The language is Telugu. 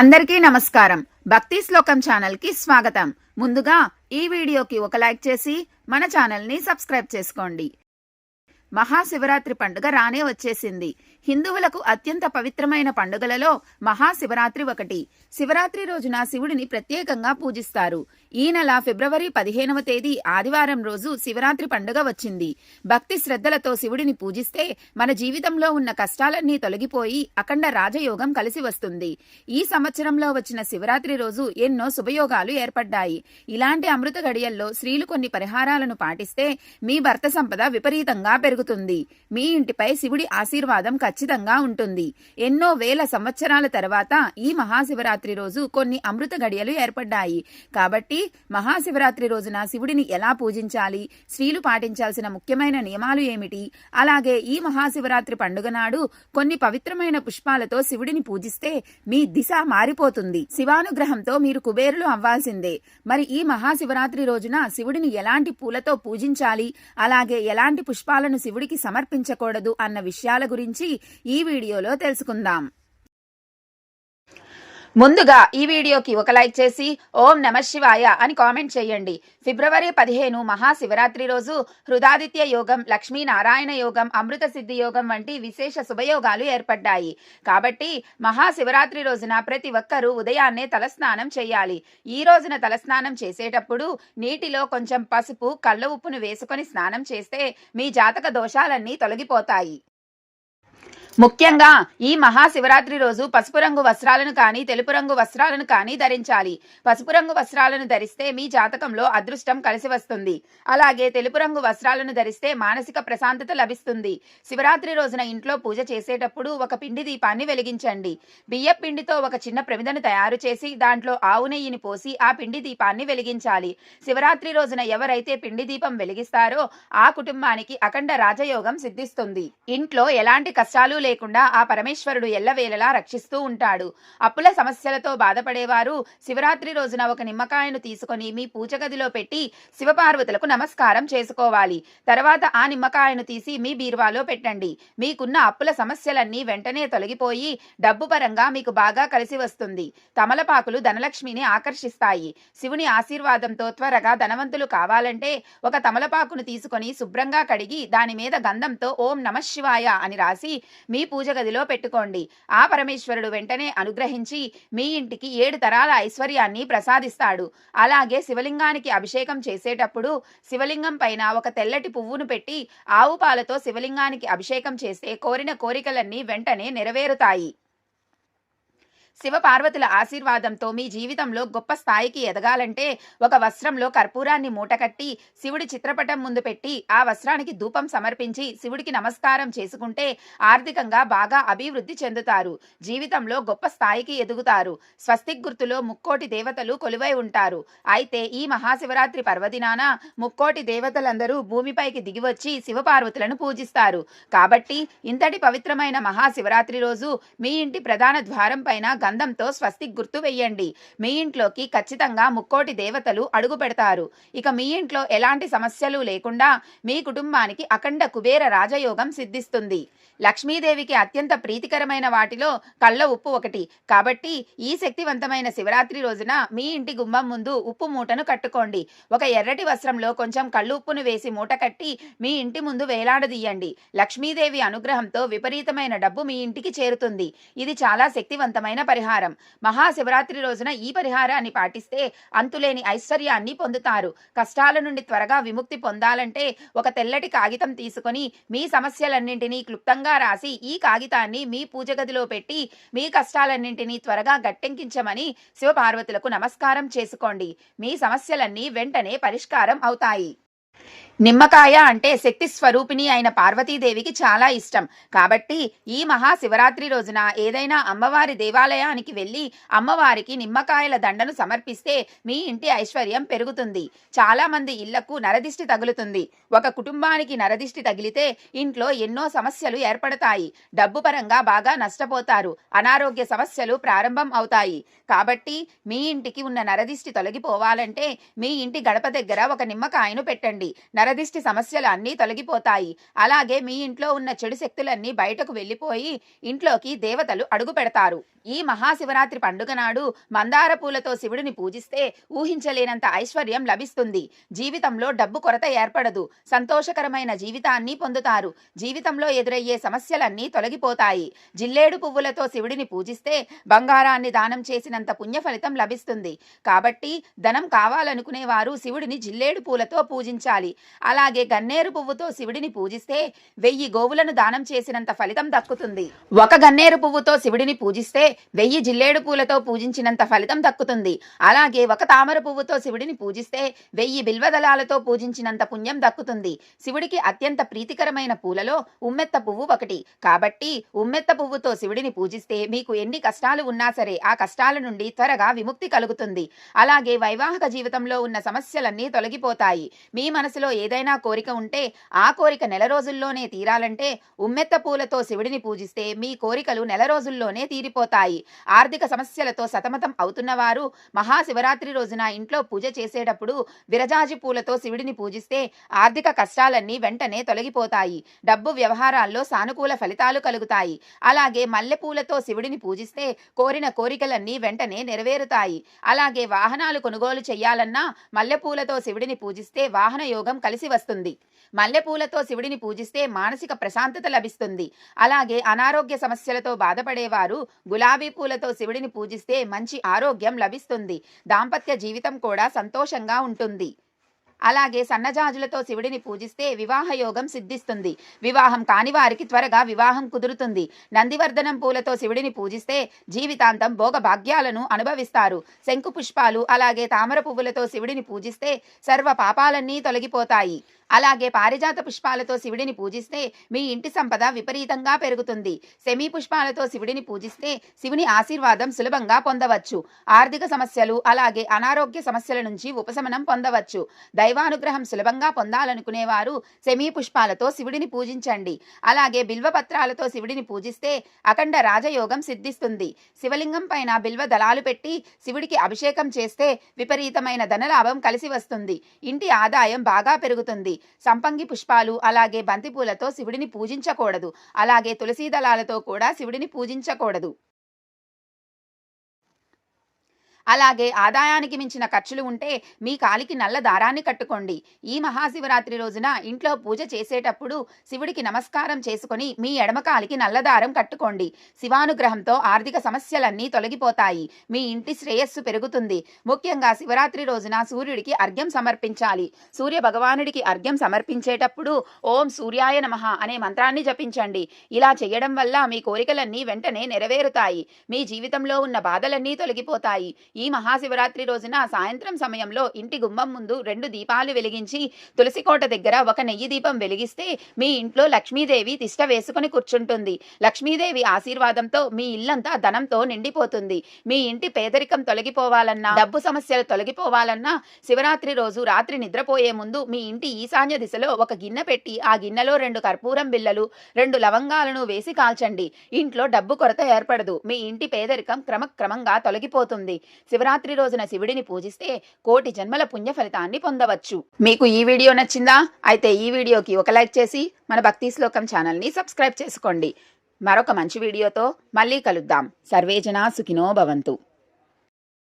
అందరికీ నమస్కారం. భక్తి శ్లోకం ఛానల్కి స్వాగతం. ముందుగా ఈ వీడియోకి ఒక లైక్ చేసి మన ఛానల్ని సబ్స్క్రైబ్ చేసుకోండి. మహాశివరాత్రి పండుగ రానే వచ్చేసింది. హిందువులకు అత్యంత పవిత్రమైన పండుగలలో మహాశివరాత్రి ఒకటి. శివరాత్రి రోజున శివుడిని ప్రత్యేకంగా పూజిస్తారు. ఈ నెల ఫిబ్రవరి పదిహేనవ తేదీ ఆదివారం రోజు శివరాత్రి పండుగ వచ్చింది. భక్తి శ్రద్ధలతో శివుడిని పూజిస్తే మన జీవితంలో ఉన్న కష్టాలన్నీ తొలగిపోయి అఖండ రాజయోగం కలిసి వస్తుంది. ఈ సంవత్సరంలో వచ్చిన శివరాత్రి రోజు ఎన్నో శుభయోగాలు ఏర్పడ్డాయి. ఇలాంటి అమృత గడియల్లో స్త్రీలు కొన్ని పరిహారాలను పాటిస్తే మీ భర్త సంపద విపరీతంగా పెరుగుతుంది. మీ ఇంటిపై శివుడి ఆశీర్వాదం ఖచ్చితంగా ఉంటుంది. ఎన్నో వేల సంవత్సరాల తర్వాత ఈ మహాశివరాత్రి రోజు కొన్ని అమృత గడియలు ఏర్పడ్డాయి. కాబట్టి మహాశివరాత్రి రోజున శివుడిని ఎలా పూజించాలి? స్త్రీలు పాటించాల్సిన ముఖ్యమైన నియమాలు ఏమిటి? అలాగే ఈ మహాశివరాత్రి పండుగ నాడు కొన్ని పవిత్రమైన పుష్పాలతో శివుడిని పూజిస్తే మీ దిశ మారిపోతుంది. శివానుగ్రహంతో మీరు కుబేరులు అవ్వాల్సిందే. మరి ఈ మహాశివరాత్రి రోజున శివుడిని ఎలాంటి పూలతో పూజించాలి? అలాగే ఎలాంటి పుష్పాలను శివుడికి సమర్పించకూడదు అన్న విషయాల గురించి ఈ వీడియోలో తెలుసుకుందాం. ముందుగా ఈ వీడియోకి ఒక లైక్ చేసి ఓం నమ శివాయ అని కామెంట్ చేయండి. ఫిబ్రవరి పదిహేను మహాశివరాత్రి రోజు హృదాదిత్య యోగం లక్ష్మీనారాయణ యోగం అమృత సిద్ధి యోగం వంటి విశేష శుభయోగాలు ఏర్పడ్డాయి. కాబట్టి మహాశివరాత్రి రోజున ప్రతి ఒక్కరూ ఉదయాన్నే తలస్నానం చేయాలి. ఈ రోజున తలస్నానం చేసేటప్పుడు నీటిలో కొంచెం పసుపు కళ్ళ ఉప్పును వేసుకొని స్నానం చేస్తే మీ జాతక దోషాలన్నీ తొలగిపోతాయి. ముఖ్యంగా ఈ మహాశివరాత్రి రోజు పసుపు రంగు వస్త్రాలను కానీ తెలుపు రంగు వస్త్రాలను కానీ ధరించాలి. పసుపు రంగు వస్త్రాలను ధరిస్తే మీ జాతకంలో అదృష్టం కలిసి వస్తుంది. అలాగే తెలుపు రంగు వస్త్రాలను ధరిస్తే మానసిక ప్రశాంతత లభిస్తుంది. శివరాత్రి రోజున ఇంట్లో పూజ చేసేటప్పుడు ఒక పిండి దీపాన్ని వెలిగించండి. బియ్య పిండితో ఒక చిన్న ప్రమిదను తయారు చేసి దాంట్లో ఆవు నెయ్యిని పోసి ఆ పిండి దీపాన్ని వెలిగించాలి. శివరాత్రి రోజున ఎవరైతే పిండి దీపం వెలిగిస్తారో ఆ కుటుంబానికి అఖండ రాజయోగం సిద్ధిస్తుంది. ఇంట్లో ఎలాంటి కష్టాలు లేకుండా ఆ పరమేశ్వరుడు ఎల్లవేళలా రక్షిస్తూ ఉంటాడు. అప్పుల సమస్యలతో బాధపడేవారు శివరాత్రి రోజున ఒక నిమ్మకాయను తీసుకొని మీ పూజ గదిలో పెట్టి శివపార్వతులకు నమస్కారం చేసుకోవాలి. తర్వాత ఆ నిమ్మకాయను తీసి మీ బీరువాలో పెట్టండి. మీకున్న అప్పుల సమస్యలన్నీ వెంటనే తొలగిపోయి డబ్బు పరంగా మీకు బాగా కలిసి వస్తుంది. తమలపాకులు ధనలక్ష్మిని ఆకర్షిస్తాయి. శివుని ఆశీర్వాదంతో త్వరగా ధనవంతులు కావాలంటే ఒక తమలపాకును తీసుకొని శుభ్రంగా కడిగి దాని మీద గంధంతో ఓం నమ శివాయ అని రాసి మీ మీ పూజ గదిలో పెట్టుకోండి. ఆ పరమేశ్వరుడు వెంటనే అనుగ్రహించి మీ ఇంటికి ఏడు తరాల ఐశ్వర్యాన్ని ప్రసాదిస్తాడు. అలాగే శివలింగానికి అభిషేకం చేసేటప్పుడు శివలింగం పైన ఒక తెల్లటి పువ్వును పెట్టి ఆవు పాలతో శివలింగానికి అభిషేకం చేస్తే కోరిన కోరికలన్నీ వెంటనే నెరవేరుతాయి. శివపార్వతుల ఆశీర్వాదంతో మీ జీవితంలో గొప్ప స్థాయికి ఎదగాలంటే ఒక వస్త్రంలో కర్పూరాన్ని మూటకట్టి శివుడి చిత్రపటం ముందు పెట్టి ఆ వస్త్రానికి ధూపం సమర్పించి శివుడికి నమస్కారం చేసుకుంటే ఆర్థికంగా బాగా అభివృద్ధి చెందుతారు. జీవితంలో గొప్ప స్థాయికి ఎదుగుతారు. స్వస్తిక్ గుర్తులో ముక్కోటి దేవతలు కొలువై ఉంటారు. అయితే ఈ మహాశివరాత్రి పర్వదినాన ముక్కోటి దేవతలందరూ భూమిపైకి దిగివచ్చి శివపార్వతులను పూజిస్తారు. కాబట్టి ఇంతటి పవిత్రమైన మహాశివరాత్రి రోజు మీ ఇంటి ప్రధాన ద్వారం పైన గంధంతో స్వస్తిక్ గుర్తు వెయ్యండి. మీ ఇంట్లోకి ఖచ్చితంగా ముక్కోటి దేవతలు అడుగు పెడతారు. ఇక మీ ఇంట్లో ఎలాంటి సమస్యలు లేకుండా మీ కుటుంబానికి అఖండ కుబేర రాజయోగం సిద్ధిస్తుంది. లక్ష్మీదేవికి అత్యంత ప్రీతికరమైన వాటిలో కళ్ళ ఉప్పు ఒకటి. కాబట్టి ఈ శక్తివంతమైన శివరాత్రి రోజున మీ ఇంటి గుమ్మం ముందు ఉప్పు మూటను కట్టుకోండి. ఒక ఎర్రటి వస్త్రంలో కొంచెం కళ్ళు ఉప్పును వేసి మూట కట్టి మీ ఇంటి ముందు వేలాడదీయండి. లక్ష్మీదేవి అనుగ్రహంతో విపరీతమైన డబ్బు మీ ఇంటికి చేరుతుంది. ఇది చాలా శక్తివంతమైన పరిహారం. మహాశివరాత్రి రోజున ఈ పరిహారాన్ని పాటిస్తే అంతులేని ఐశ్వర్యాన్ని పొందుతారు. కష్టాల నుండి త్వరగా విముక్తి పొందాలంటే ఒక తెల్లటి కాగితం తీసుకొని మీ సమస్యలన్నింటినీ క్లుప్తంగా రాసి ఈ కాగితాన్ని మీ పూజ గదిలో పెట్టి మీ కష్టాలన్నింటినీ త్వరగా గట్టెంకించమని శివపార్వతులకు నమస్కారం చేసుకోండి. మీ సమస్యలన్నీ వెంటనే పరిష్కారం అవుతాయి. నిమ్మకాయ అంటే శక్తి స్వరూపిణి అయిన పార్వతీదేవికి చాలా ఇష్టం. కాబట్టి ఈ మహాశివరాత్రి రోజున ఏదైనా అమ్మవారి దేవాలయానికి వెళ్ళి అమ్మవారికి నిమ్మకాయల దండను సమర్పిస్తే మీ ఇంటి ఐశ్వర్యం పెరుగుతుంది. చాలా మంది ఇళ్ళకు నరదిష్టి తగులుతుంది. ఒక కుటుంబానికి నరదిష్టి తగిలితే ఇంట్లో ఎన్నో సమస్యలు ఏర్పడతాయి. డబ్బు పరంగా బాగా నష్టపోతారు. అనారోగ్య సమస్యలు ప్రారంభం అవుతాయి. కాబట్టి మీ ఇంటికి ఉన్న నరదిష్టి తొలగిపోవాలంటే మీ ఇంటి గడప దగ్గర ఒక నిమ్మకాయను పెట్టండి. నరదిష్టి సమస్యలు అన్నీ తొలగిపోతాయి. అలాగే మీ ఇంట్లో ఉన్న చెడు శక్తులన్నీ బయటకు వెళ్ళిపోయి ఇంట్లోకి దేవతలు అడుగు పెడతారు. ఈ మహాశివరాత్రి పండుగ నాడు మందార పూలతో శివుడిని పూజిస్తే ఊహించలేనంత ఐశ్వర్యం లభిస్తుంది. జీవితంలో డబ్బు కొరత ఏర్పడదు. సంతోషకరమైన జీవితాన్ని పొందుతారు. జీవితంలో ఎదురయ్యే సమస్యలన్నీ తొలగిపోతాయి. జిల్లేడు పువ్వులతో శివుడిని పూజిస్తే బంగారాన్ని దానం చేసినంత పుణ్య ఫలితం లభిస్తుంది. కాబట్టి ధనం కావాలనుకునే వారు శివుడిని జిల్లేడు పూలతో పూజించాలి. అలాగే గన్నేరు పువ్వుతో శివుడిని పూజిస్తే వెయ్యి గోవులను దానం చేసినంత ఫలితం దక్కుతుంది. ఒక గన్నేరు పువ్వుతో శివుడిని పూజిస్తే వెయ్యి జిల్లేడు పూలతో పూజించినంత ఫలితం దక్కుతుంది. అలాగే ఒక తామర పువ్వుతో శివుడిని పూజిస్తే వెయ్యి బిల్వదళాలతో పూజించినంత పుణ్యం దక్కుతుంది. శివుడికి అత్యంత ప్రీతికరమైన పూలలో ఉమ్మెత్త పువ్వు ఒకటి. కాబట్టి ఉమ్మెత్త పువ్వుతో శివుడిని పూజిస్తే మీకు ఎన్ని కష్టాలు ఉన్నా సరే ఆ కష్టాల నుండి త్వరగా విముక్తి కలుగుతుంది. అలాగే వైవాహిక జీవితంలో ఉన్న సమస్యలన్నీ తొలగిపోతాయి. మీ మనసులో ఏదైనా కోరిక ఉంటే ఆ కోరిక నెల రోజుల్లోనే తీరాలంటే ఉమ్మెత్త పూలతో శివుడిని పూజిస్తే మీ కోరికలు నెల రోజుల్లోనే తీరిపోతాయి. ఆర్థిక సమస్యలతో సతమతం అవుతున్నవారు మహాశివరాత్రి రోజున ఇంట్లో పూజ చేసేటప్పుడు విరజాజి పూలతో శివుడిని పూజిస్తే ఆర్థిక కష్టాలన్నీ వెంటనే తొలగిపోతాయి. డబ్బు వ్యవహారాల్లో సానుకూల ఫలితాలు కలుగుతాయి. అలాగే మల్లెపూలతో శివుడిని పూజిస్తే కోరిన కోరికలన్నీ వెంటనే నెరవేరుతాయి. అలాగే వాహనాలు కొనుగోలు చేయాలన్నా మల్లెపూలతో శివుడిని పూజిస్తే వాహన యోగం కలిసి వస్తుంది. మల్లెపూలతో శివుడిని పూజిస్తే మానసిక ప్రశాంతత లభిస్తుంది. అలాగే అనారోగ్య సమస్యలతో బాధపడేవారు గులాబీ గులాబీ పూలతో శివుడిని పూజిస్తే మంచి ఆరోగ్యం లభిస్తుంది. దాంపత్య జీవితం కూడా సంతోషంగా ఉంటుంది. అలాగే సన్నజాజులతో శివుడిని పూజిస్తే వివాహ యోగం సిద్ధిస్తుంది. వివాహం కాని వారికి త్వరగా వివాహం కుదురుతుంది. నందివర్ధనం పూలతో శివుడిని పూజిస్తే జీవితాంతం భోగ భాగ్యాలను అనుభవిస్తారు. శంకు పుష్పాలు అలాగే తామర పువ్వులతో శివుడిని పూజిస్తే సర్వ పాపాలన్నీ తొలగిపోతాయి. అలాగే పారిజాత పుష్పాలతో శివుడిని పూజిస్తే మీ ఇంటి సంపద విపరీతంగా పెరుగుతుంది. సెమీ పుష్పాలతో శివుడిని పూజిస్తే శివుని ఆశీర్వాదం సులభంగా పొందవచ్చు. ఆర్థిక సమస్యలు అలాగే అనారోగ్య సమస్యల నుంచి ఉపశమనం పొందవచ్చు. దైవానుగ్రహం సులభంగా పొందాలనుకునేవారు సెమీ పుష్పాలతో శివుడిని పూజించండి. అలాగే బిల్వపత్రాలతో శివుడిని పూజిస్తే అఖండ రాజయోగం సిద్ధిస్తుంది. శివలింగం పైన బిల్వ దళాలు పెట్టి శివుడికి అభిషేకం చేస్తే విపరీతమైన ధనలాభం కలిసి వస్తుంది. ఇంటి ఆదాయం బాగా పెరుగుతుంది. సంపంగి పుష్పాలు అలాగే బంతిపూలతో శివుడిని పూజించకూడదు. అలాగే తులసీ దళాలతో కూడా శివుడిని పూజించకూడదు. అలాగే ఆదాయానికి మించిన ఖర్చులు ఉంటే మీ కాలికి నల్ల దారాన్ని కట్టుకోండి. ఈ మహాశివరాత్రి రోజున ఇంట్లో పూజ చేసేటప్పుడు శివుడికి నమస్కారం చేసుకొని మీ ఎడమ కాలికి నల్ల దారం కట్టుకోండి. శివానుగ్రహంతో ఆర్థిక సమస్యలన్నీ తొలగిపోతాయి. మీ ఇంటి శ్రేయస్సు పెరుగుతుంది. ముఖ్యంగా శివరాత్రి రోజున సూర్యుడికి అర్ఘ్యం సమర్పించాలి. సూర్య భగవానుడికి అర్ఘ్యం సమర్పించేటప్పుడు ఓం సూర్యాయ నమః అనే మంత్రాన్ని జపించండి. ఇలా చేయడం వల్ల మీ కోరికలన్నీ వెంటనే నెరవేరుతాయి. మీ జీవితంలో ఉన్న బాధలన్నీ తొలగిపోతాయి. ఈ మహాశివరాత్రి రోజున సాయంత్రం సమయంలో ఇంటి గుమ్మం ముందు రెండు దీపాలు వెలిగించి తులసి కోట దగ్గర ఒక నెయ్యి దీపం వెలిగిస్తే మీ ఇంట్లో లక్ష్మీదేవి తిష్ట వేసుకుని కూర్చుంటుంది. లక్ష్మీదేవి ఆశీర్వాదంతో మీ ఇల్లంతా ధనంతో నిండిపోతుంది. మీ ఇంటి పేదరికం తొలగిపోవాలన్నా డబ్బు సమస్యలు తొలగిపోవాలన్నా శివరాత్రి రోజు రాత్రి నిద్రపోయే ముందు మీ ఇంటి ఈశాన్య దిశలో ఒక గిన్నె పెట్టి ఆ గిన్నెలో రెండు కర్పూరం బిళ్ళలు రెండు లవంగాలను వేసి కాల్చండి. ఇంట్లో డబ్బు కొరత ఏర్పడదు. మీ ఇంటి పేదరికం క్రమక్రమంగా తొలగిపోతుంది. శివరాత్రి రోజున శివుడిని పూజిస్తే కోటి జన్మల పుణ్య ఫలితాన్ని పొందవచ్చు. మీకు ఈ వీడియో నచ్చిందా? అయితే ఈ వీడియోకి ఒక లైక్ చేసి మన భక్తి శ్లోకం ఛానల్ని సబ్స్క్రైబ్ చేసుకోండి. మరొక మంచి వీడియోతో మళ్ళీ కలుద్దాం. సర్వేజన సుఖినో భవంతు.